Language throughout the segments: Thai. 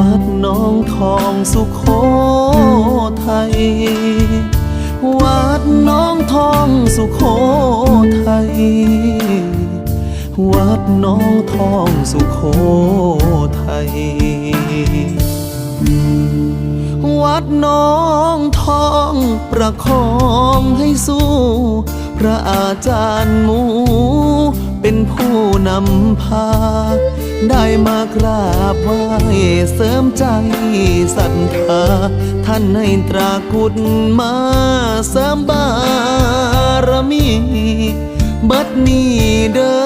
วัดน้องทองสุขโขทัย วัดน้องทองสุขโขทัย วัดน้องทองสุขโขทัย วัดน้องทองประคองให้สู้ พระอาจารย์หมูเป็นผู้นำพา ได้มากราบไหว้เสริมใจศรัทธาท่านให้ตรากุดมาเสริมบารมีบิดนี้เด้อ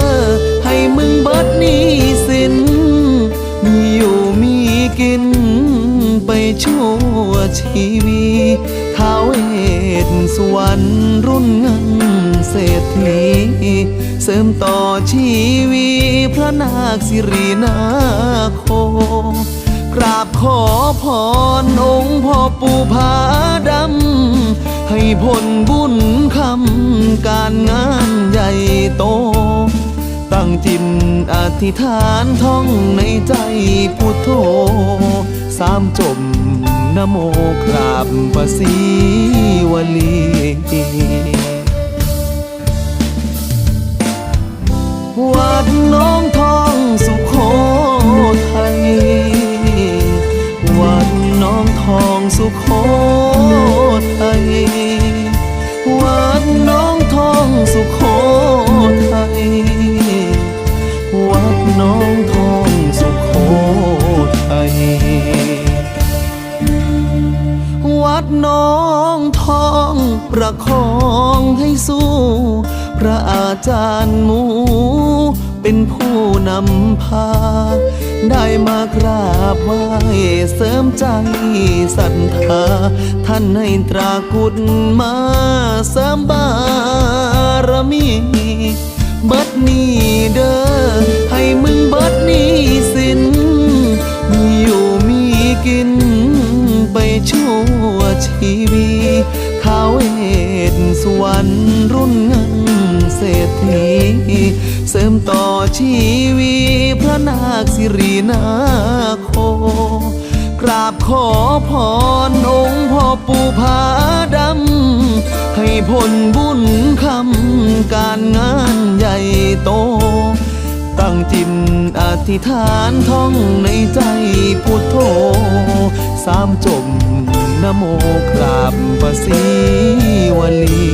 ให้มึงบิดนี้สิน มีอยู่มีกินไปชั่วชีวี ท้าวเวทสวรรค์รุ่นเงินเศรษฐี เสริมต่อชีวีพระนาคสิรินาโค กราบขอพรองค์พ่อปู่ผาดำ ให้ผลบุญคำการงานใหญ่โต ตั้งจิตอธิษฐานท่องในใจพุทโธสามจบ นโมกราบพระศรีวลี วัดน้องทองประคองให้สู้ พระอาจารย์หมู เป็นผู้นำพา ได้มากราบไหว้เสริมใจศรัทธา ท่านให้ตรากุดมาเสริมบารมีเบิดนี้เด้อให้มึงเบิดนี้สิน สวรรค์รุ่นเงินเศรษฐี เสริมต่อชีวีพระนาคสิรินาโค กราบขอพรองค์พ่อปู่ผาดำ ให้ผลบุญคำการงานใหญ่โต ตั้งจิตอธิษฐานท่องในใจพุทโธสามจบ นโมกราบประสีวลี